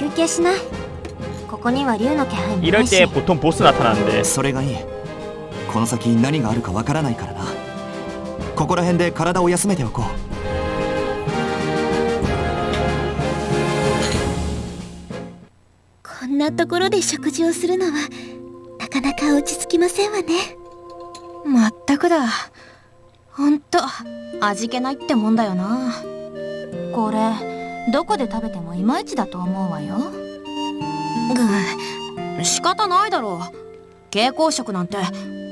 休憩しないここには竜の気配もな 이럴 いし 때 보통 보스 나타나는데 それがいいこの先何があるかわからないからなここら辺で体を休めておこうこんなところで食事をするのはなかなか落ち着きませんわねまったくだほんと味気ないってもんだよなこれ どこで食べてもいまいちだと思うわよ。ぐ仕方ないだろ。う蛍光色なんて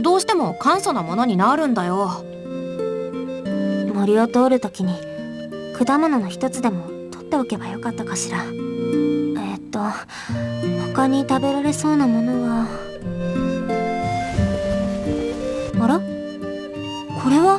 どうしても簡素なものになるんだよ。森を通るときに果物の一つでも取っておけばよかったかしら。えーっと他に食べられそうなものは。あら？これは？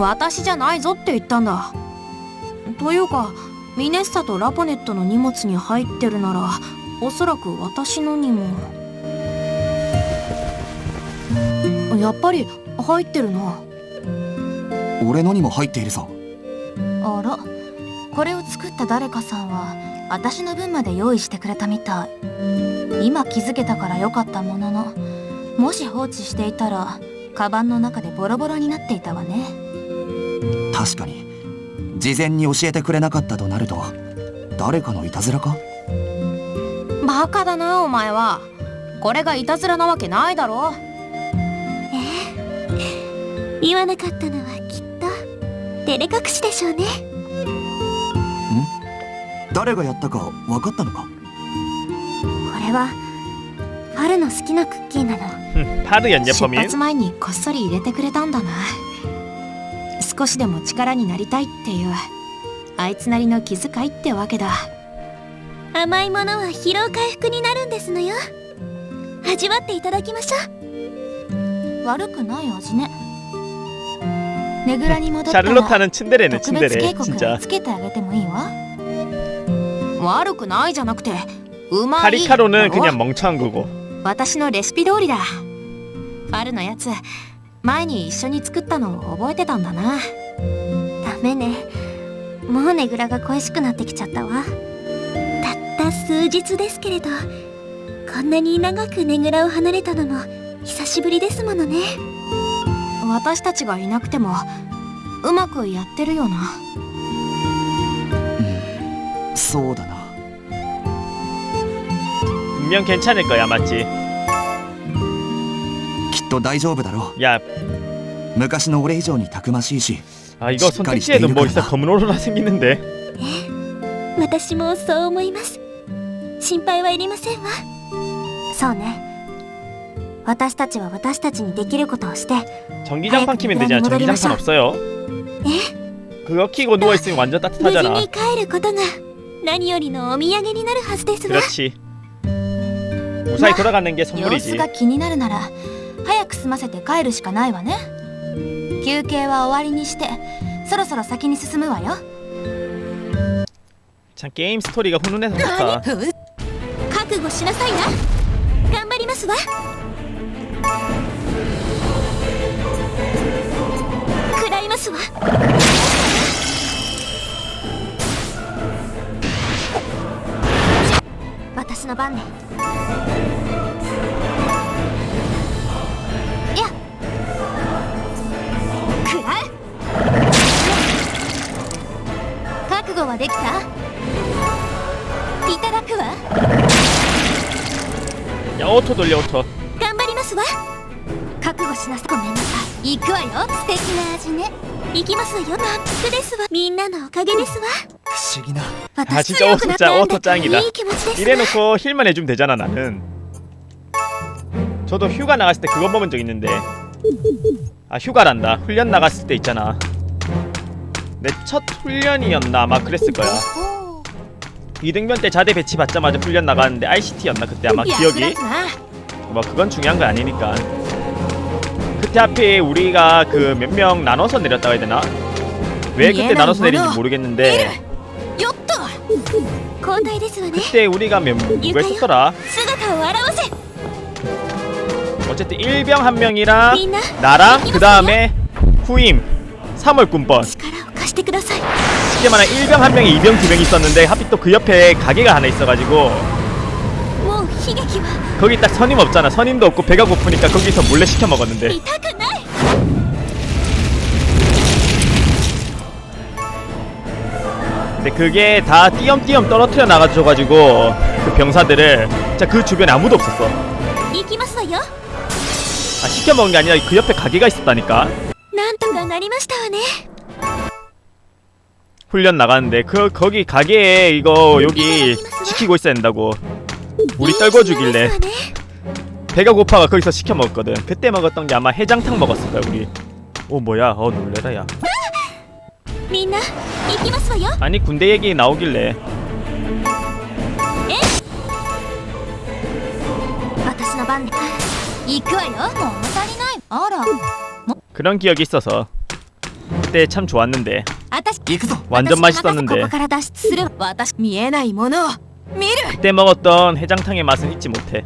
私じゃないぞって言ったんだ。というかミネッサとラポネットの荷物に入ってるならおそらく私のにも。やっぱり入ってるな。俺のにも入っているぞ。あらこれを作った誰かさんは私の分まで用意してくれたみたい。今気づけたからよかったもののもし放置していたらカバンの中でボロボロになっていたわね確かに事前に教えてくれなかったとなると誰かのいたずらか？バカだなお前は。これがいたずらなわけないだろ。ええ。言わなかったのはきっと照れ隠しでしょうね。ん？誰がやったか分かったのか？これはファルの好きなクッキーなの。失敗前にこっそり入れてくれたんだな。少しでも力になりたいっていうあいつなりの気遣いってわけだ甘いものは疲労回復になるんですのよ味わっていただきましょう悪くない味ねねぐらに戻ったら 샤를로타는 츤데레네 特別 츤데레 警告 진짜 つけてあげてもいいわ悪くないじゃなくてうまい 카리카로는 だろ 그냥 멍청한 거고 私のレシピ通りだパルのやつ 前に一緒に作ったのを覚えてたんだなダメねもうねぐらが恋しくなってきちゃったわたった数日ですけれどこんなに長くねぐらを離れたのも久しぶりですものね私たちがいなくてもうまくやってるよなうんそうだな 분명 괜찮을 거야 맞지 きっ と大丈夫だろ 야 う昔の俺以上にたくましいし 아 이거 시까리 선택지에도 뭐 시대를 있어 검은 오로라 생기는데 私もそう思います心配はいりませんわそうね私たちは私たちにできることをして 전기장판 아이고, 키면 되잖아 그냥 전기장판 못 없어요 え 그거 키고 누워있으면 완전 無事 따뜻하잖아 に帰ることが何よりのお土産になるはずですわ 그렇지 무사히 돌아가는 게 様子 선물이지 が気になるなら早 く済ませて帰るしかないわね。休憩は終わりにしてそろそろ先に進むわよ。ちゃゲームストーリーがほのねだった。覚悟しなさいな。頑張りますわ。らいますわ。私の番ね。食らう覚悟はできたいただくわ 야 오토 돌려 오토 頑張りますわ覚悟しなさいごめんなさい行くわよ素敵な味ね行きますわよ満腹ですわみんなのおかげですわ不思議な 아 진짜 오토 짱 오토 짱이다 いい気持ちですわ 이래놓고 힐만 해주면 되잖아 나는 저도 휴가 나갔을 때 그거 먹은 적 있는데 아 휴가란다. 훈련 나갔을 때 있잖아. 내 첫 훈련이었나 아마 그랬을 거야. 이등변 때 자대 배치 받자마자 훈련 나갔는데 ICT였나 그때 아마 기억이? 뭐 그건 중요한 거 아니니까. 그때 앞에 우리가 그 몇 명 나눠서 내렸다고 해야 되나? 왜 그때 나눠서 내린지 모르겠는데. 그때 우리가 몇 누가 있었더라? 어쨌든 일병 한 명이랑 나랑 그 다음에 후임 3월 군번. 쉽게 말하면 일병 한 명이 이병 두 명이 있었는데 하필 또 그 옆에 가게가 하나 있어가지고. 거기 딱 선임 없잖아. 선임도 없고 배가 고프니까 거기서 몰래 시켜 먹었는데. 근데 그게 다 띄엄띄엄 떨어뜨려 나가줘가지고 그 병사들을 자그 주변에 아무도 없었어. 아 시켜 먹은 게 아니라 그 옆에 가게가 있었다니까 なんとかなりましたわね 훈련 나가는데 그 거기 가게에 이거 여기 시키고 있어야 된다고 우리 떨궈 주길래 いいですわね 배가 고파가 거기서 시켜 먹었거든 그때 먹었던 게 아마 해장탕 먹었을 거야 우리 오 뭐야 어 놀래라 야 みんな行きますわよ 아니 군대 얘기 나오길래 行くわよもう物足りないあら 그런 기억이 있어서 그때 참 좋았는데 私行くぞ 완전 私がまず 맛있었는데 ここから脱出する私見えないものを見る 그때 먹었던 해장탕의 맛은 잊지 못해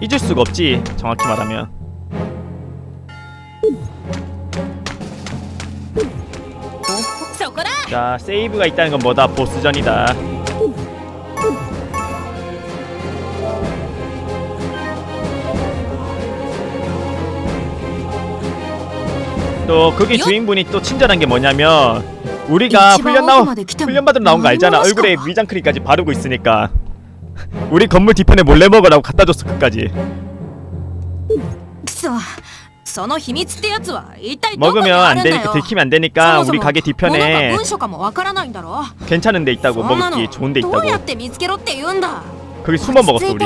잊을 수가 없지 정확히 말하면 そこだ 자 세이브가 있다는 건 뭐다 보스전이다 또 그게 주인분이 또 친절한 게 뭐냐면 우리가 훈련 나오 훈련 받으러 나온 거 알잖아. 얼굴에 위장크림까지 바르고 있으니까. 우리 건물 뒤편에 몰래 먹으라고 갖다 줬어 끝까지. 먹으면 안 되니까 들키면 안 되니까 우리 가게 뒤편에 괜찮은 데 있다고 먹을 게 좋은 데 있다고. 거기 숨어 먹었어 우리.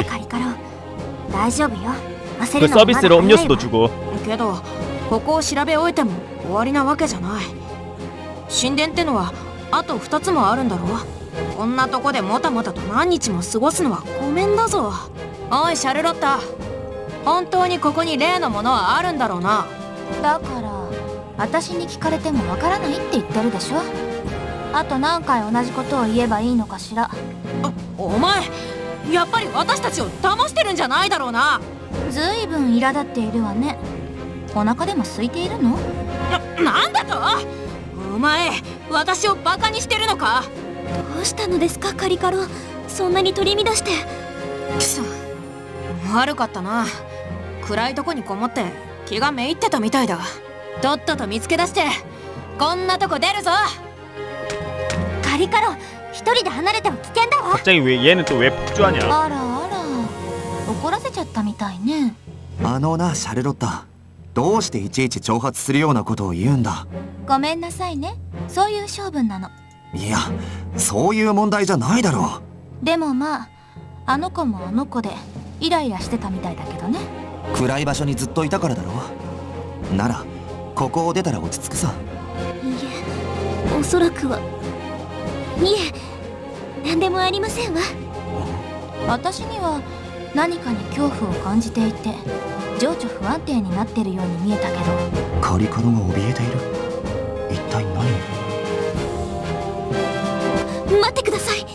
그 서비스로 음료수도 주고. ここを調べ終えても終わりなわけじゃない。神殿ってのはあと2つもあるんだろこんなとこでもたもたと何日も過ごすのはごめんだぞ。おいシャルロッタ。本当にここに例のものはあるんだろうな。だから私に聞かれてもわからないって言ってるでしょ。あと何回同じことを言えばいいのかしら。お前やっぱり私たちを騙してるんじゃないだろうな。ずいぶん苛立っているわねお腹でも空いているのななんだとお前私をバカにしてるのかどうしたのですかカリカロそんなに取り乱してくそ悪かったな暗いとこにこもって気がめいってたみたいだとっとと見つけ出してこんなとこ出るぞカリカロ一人で離れては危険だわ 갑자기 왜 얘는 또 왜 폭주하냐 あらあら怒らせちゃったみたいねあのなシャルロッタ どうしていちいち挑発するようなことを言うんだ？ごめんなさいね。そういう性分なの。いやそういう問題じゃないだろでもまああの子もあの子でイライラしてたみたいだけどね。う暗い場所にずっといたからだろならここを出たら落ち着くさ。いいえおそらくは。いえ何でもありませんわ。私には何かに恐怖を感じていて情緒不安定になってるように見えたけどカリカノが怯えている一体何待ってくださいこ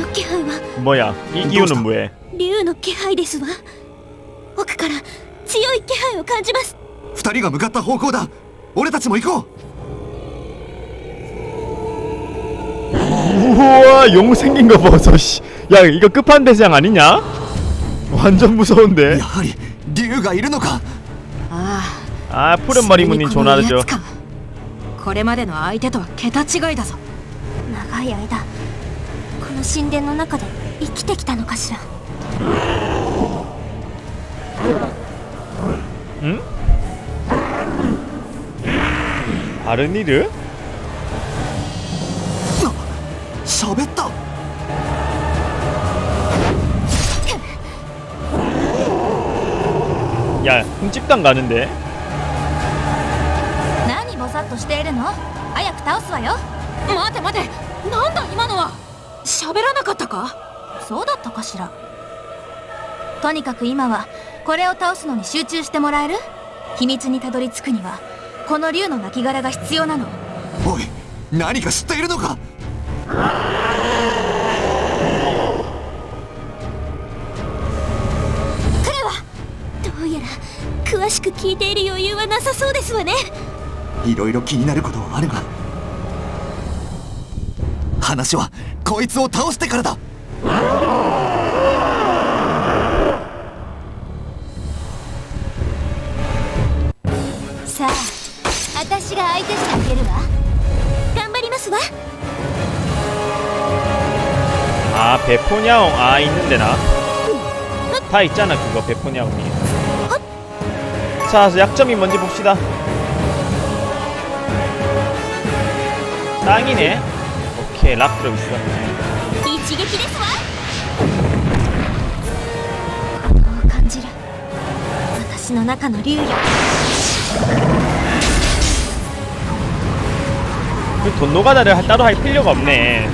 の気配は 뭐야 이 기운은 뭐해 竜の気配ですわ奥から強い気配を感じます二人が向かった方向だ俺たちも行こう 우와 용 생긴 거 보소 씨야 이거 끝판대장 아니냐? 완전 무서운데 やはり 竜がいるのかあ 아 あ 푸른 머리 무늬 それにこのや 조나르죠 つかこれまでの相手とは桁違いだぞ長い間この神殿の中で生きてきたのかしら 응? 바르니르? 喋った 야 흠집도 안 가는데 何ぼさっとしているの 早く倒すわよ待て待てなんだ今のは喋らなかったかそうだったかしらとにかく今はこれを倒すのに集中してもらえる秘密にたどり着くにはこの竜の亡骸が必要なのおい何か知っているのか 詳しく聞いている余裕はなさそうですわねいろいろ気になることはあるが話はこいつを倒してからださあ私が相手してあげるわ頑張りますわ 아 베포냐옹 아 있는데 나다 있잖아 그거 베포냐옹이 자 약점이 뭔지 봅시다 땅이네 오케이 락 들어있어 一撃ですわこの感じる私の中の竜よ 그 돈노가다를 할- 따로 할 필요가 없네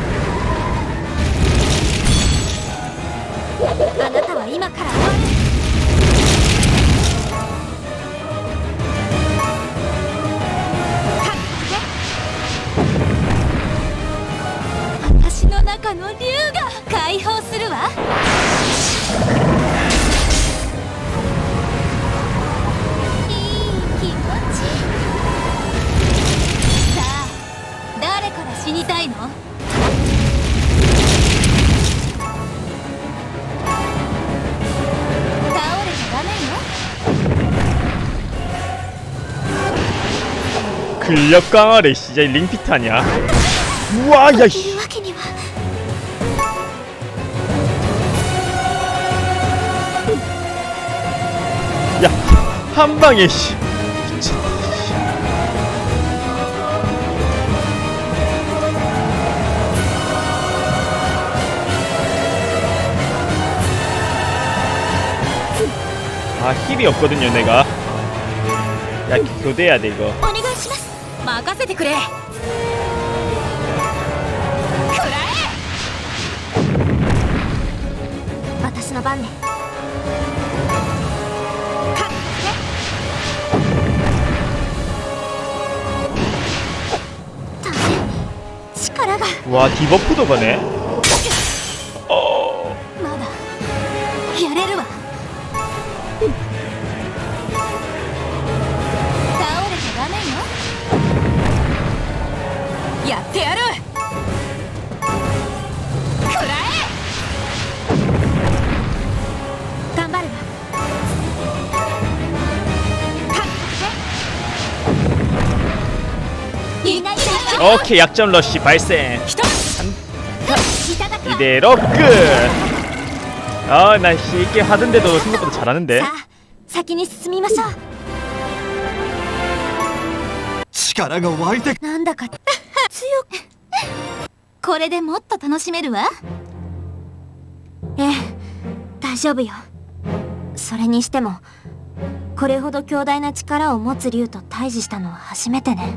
あなたは今から 中の竜が解放するわいい気持ちさあ誰から死にたいの倒れちゃダメよ 근력 강화래 진짜 링피트 아니야 우와 と 야씨 한방에 씨 미친 아 힐이 없거든요 내가 야 교대해야 돼 이거 お願いします任せてくれ私の番ね 와 디버프도 가네 오케이 약점 러쉬 발생 え一ついただくわ 이대로 끝 아나 쉽게 하던데도 생각보다 잘하는데 さあ先に進みましょう力が湧いてなんだか強くこれでもっと楽しめるわええ大丈夫よそれにしてもこれほど強大な力を持つ竜と対峙したのは初めてね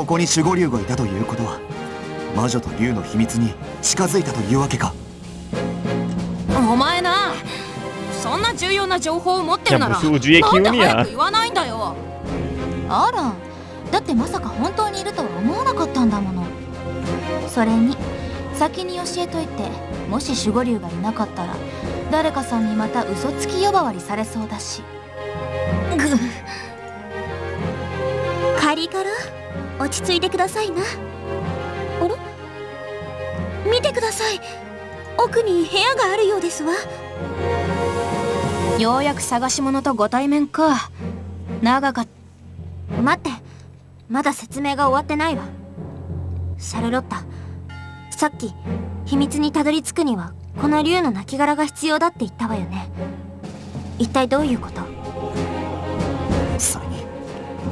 ここに守護竜がいたということは魔女と竜の秘密に近づいたというわけか。お前なそんな重要な情報を持ってるならなんで早く言わないんだよ。あらだってまさか本当にいるとは思わなかったんだもの。それに先に教えといてもし守護竜がいなかったら誰かさんにまた嘘つき呼ばわりされそうだし。ぐっカリから？落ち着いてくださいな。あれ？見てください。奥に部屋があるようですわ。ようやく探し物とご対面か。長かっ待って。まだ説明が終わってないわ。シャルロッタ。さっき秘密にたどり着くにはこの竜の亡骸が必要だって言ったわよね。一体どういうこと？それに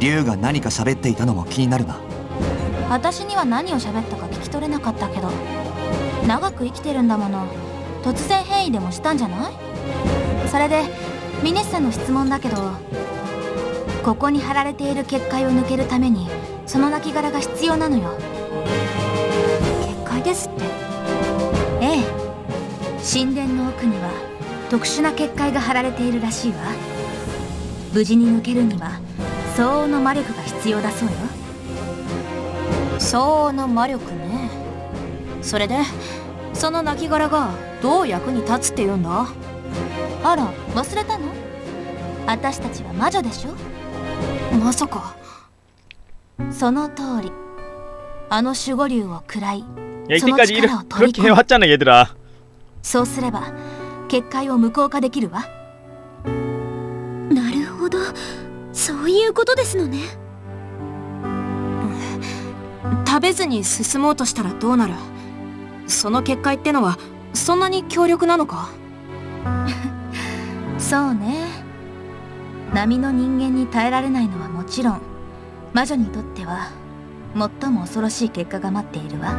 竜が何か喋っていたのも気になるな。私には何を喋ったか聞き取れなかったけど長く生きてるんだもの。突然変異でもしたんじゃない？それでミネッサの質問だけどここに貼られている結界を抜けるためにその亡骸が必要なのよ。結界ですって。ええ。神殿の奥には特殊な結界が貼られているらしいわ。無事に抜けるには相応の魔力が必要だそうよ。相応の魔力ね。それでその亡骸がどう役に立つって言うんだ？あら忘れたの？私たちは魔女でしょ？まさか。その通り。あの守護竜を喰らいその力を取り込む。そうすれば結界を無効化できるわ。なるほど。そういうことですのね。食べずに進もうとしたらどうなる？その結界ってのはそんなに強力なのか？そうね。波の人間に耐えられないのはもちろん魔女にとっては最も恐ろしい結果が待っているわ。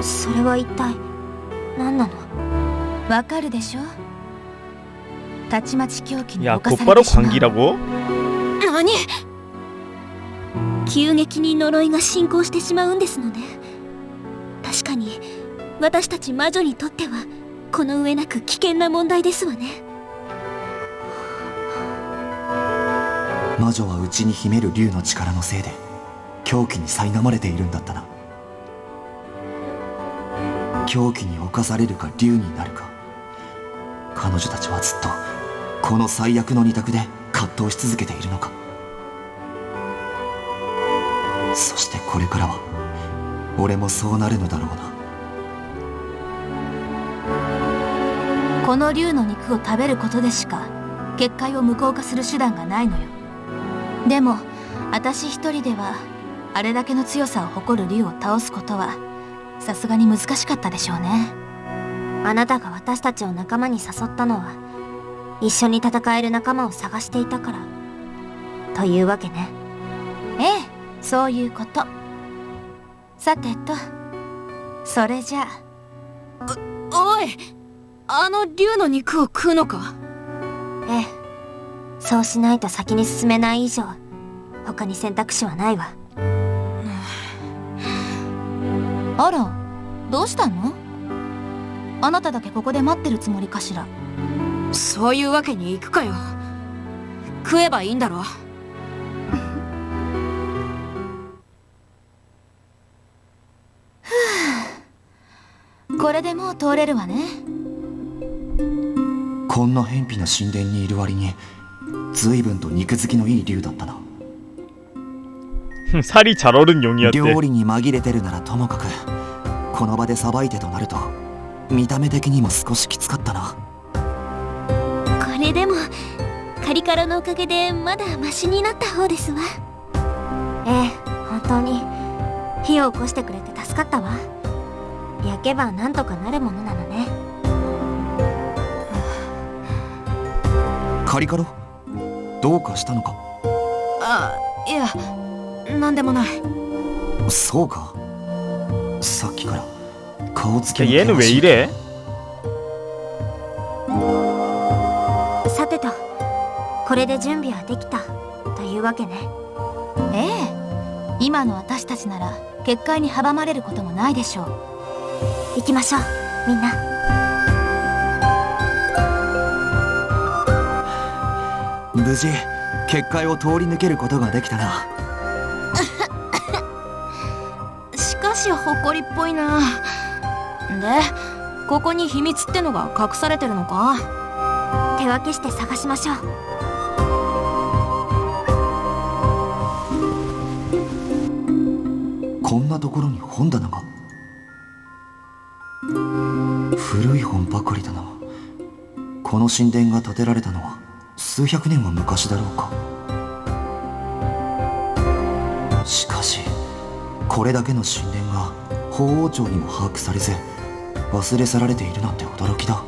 それは一体何なの？わかるでしょ？たちまち狂気に侵されてしまう。様に。急激に呪いが進行してしまうんですのね。確かに私たち魔女にとってはこの上なく危険な問題ですわね。魔女はうちに秘める竜の力のせいで狂気に苛まれているんだったな。狂気に侵されるか竜になるか彼女たちはずっとこの最悪の二択で葛藤し続けているのか。そしてこれからは俺もそうなるのだろうな。この竜の肉を食べることでしか結界を無効化する手段がないのよ。でも私一人ではあれだけの強さを誇る竜を倒すことはさすがに難しかったでしょうね。あなたが私たちを仲間に誘ったのは一緒に戦える仲間を探していたから。というわけね。ええそういうこと。さてとそれじゃあ。おいあの竜の肉を食うのか？ええそうしないと先に進めない以上他に選択肢はないわ。あらどうしたの？あなただけここで待ってるつもりかしら。そういうわけにいくかよ。食えばいいんだろこれでもう通れるわねこんな偏僻な神殿にいる割に随分と肉付きのいい竜だったな 살이 잘 오른 용이었대 料理に紛れてるならともかくこの場でさばいてとなると見た目的にも少しきつかったなこれでもカリカロのおかげでまだマシになった方ですわええ本当に火を起こしてくれて助かったわ 焼けばなんとかなるものなのねカリカロどうかしたのかあいやなんでもないそうかさっきから顔つき 야 も 얘는 険 왜 しい 이래? さてとこれで準備はできたというわけねええ今の私たちなら結界に阻まれることもないでしょう 行きましょうみんな。無事結界を通り抜けることができたな。しかし誇りっぽいな。でここに秘密ってのが隠されてるのか？手分けして探しましょう。こんなところに本棚が？古い本ばかりだな。この神殿が建てられたのは数百年は昔だろうか。しかしこれだけの神殿が法王朝にも把握されず忘れ去られているなんて驚きだ。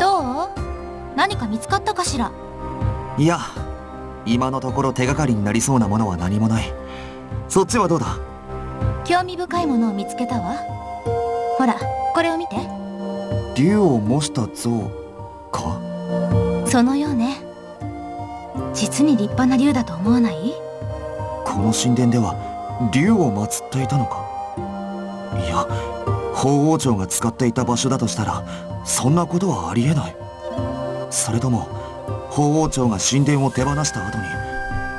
どう？何か見つかったかしら？いや今のところ手がかりになりそうなものは何もない。そっちはどうだ？興味深いものを見つけたわ。ほらこれを見て。竜を模した像か？そのようね。実に立派な竜だと思わない？この神殿では竜を祀っていたのか？いや法王朝が使っていた場所だとしたらそんなことはありえない。それとも法王朝が神殿を手放した後に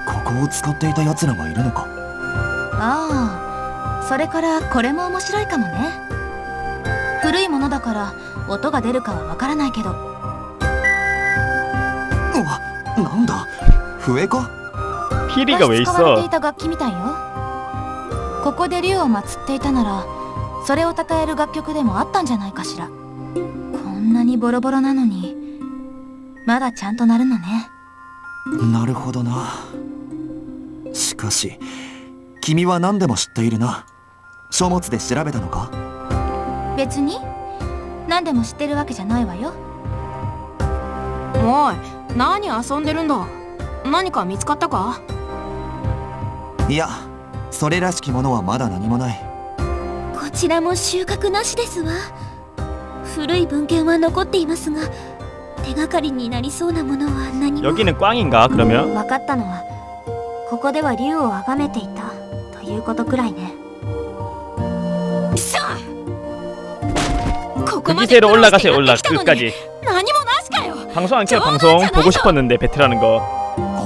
ここを使っていた奴らがいるのか？ああそれからこれも面白いかもね。古いものだから音が出るかはわからないけど。うなんだ？笛かピリが왜使われていた楽器みたいよ。ここで竜を祀っていたならそれを称える楽曲でもあったんじゃないかしら。こんなにボロボロなのにまだちゃんとなるのね。なるほどな。しかし君は何でも知っているな書物で調べたのか別に何でも知ってるわけじゃないわよおい何遊んでるんだ何か見つかったかいやそれらしきものはまだ何もないこちらも収穫なしですわ古い文献は残っていますが手がかりになりそうなものは何も 여기는 꽝인가 그러면? 分かったのはここでは竜を崇めていたという ことくらいねさあこ 그 こまで 기세로 苦労して 올라가세요 や 올라 ってきたのに 끝까지 何もなしかよ 방송 안 켜요 저는 방송 잖아요. 보고 싶었는데 배틀하는 거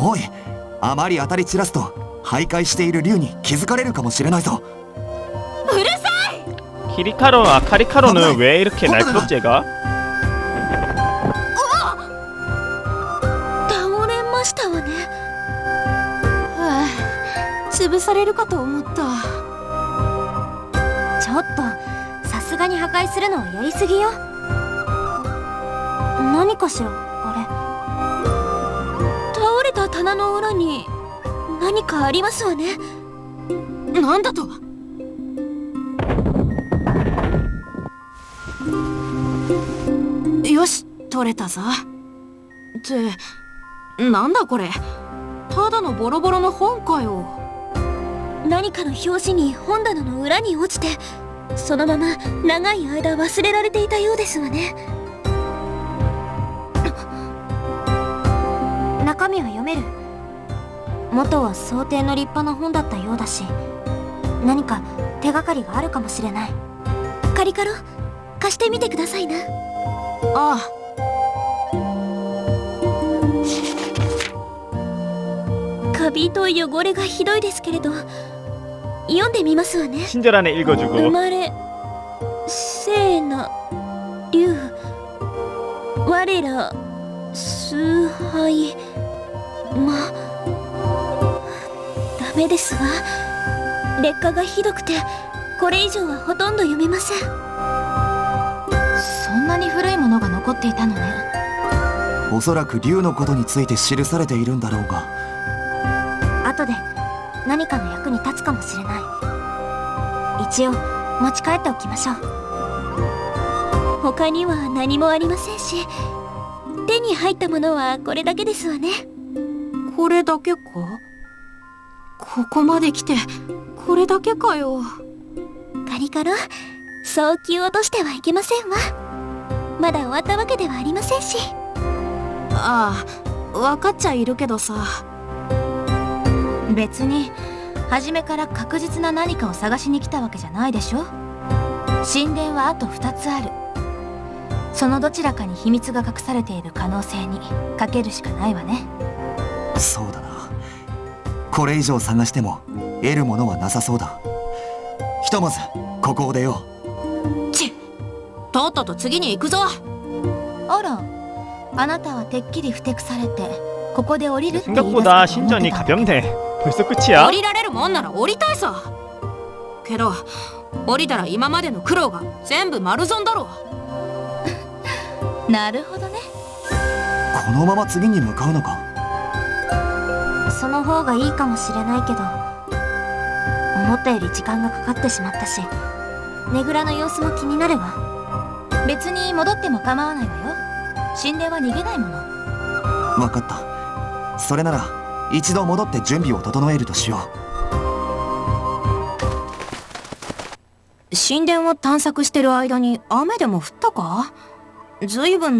おいあまり当たり散らすと徘徊している竜に気づかれるかもしれないぞ 키리카로 아 카리카로는 왜 이렇게 날카롭지 얘가? 潰されるかと思った。ちょっとさすがに破壊するのはやりすぎよ。何かしらあれ？倒れた棚の裏に何かありますわね。なんだと？よし取れたぞ。ってなんだこれ？ただのボロボロの本かよ何かの表紙に本棚の裏に落ちてそのまま長い間忘れられていたようですわね。中身は読める。元は想定の立派な本だったようだし何か手がかりがあるかもしれない。カリカロ貸してみてくださいな。あ。カビと汚れがひどいですけれど読んでみますわね 친절하네 生 읽어주고 まれ聖な竜我ら崇拝まダメですわ劣化がひどくてこれ以上はほとんど読めませんそんなに古いものが残っていたのねおそらく竜のことについて記されているんだろうが後で何かの役に立つかもしれない 一応持ち帰っておきましょう。他には何もありませんし手に入ったものはこれだけですわね。これだけか？ここまで来てこれだけかよ。カリカロそう気を落としてはいけませんわ。まだ終わったわけではありませんし。ああ分かっちゃいるけどさ。別に初めから確実な何かを探しに来たわけじゃないでしょ？神殿はあと2つある。そのどちらかに秘密が隠されている可能性にかけるしかないわね。そうだな。これ以上探しても得るものはなさそうだ。ひとまずここを出よう。ちとっとと次に行くぞ。あら。あなたはてっきりふてくされてここで降りるって言い出すと思ってた不足降りられるもんなら降りたいさ。けど降りたら今までの苦労が全部丸損だろ。なるほどね。このまま次に向かうのか？その方がいいかもしれないけど思ったより時間がかかってしまったしねぐらの様子も気になるわ。別に戻っても構わないわよ。神殿は逃げないもの。分かった。それなら一度戻って準備を整えるとしよう。神殿を探索してる間に雨でも降ったか？ずいぶん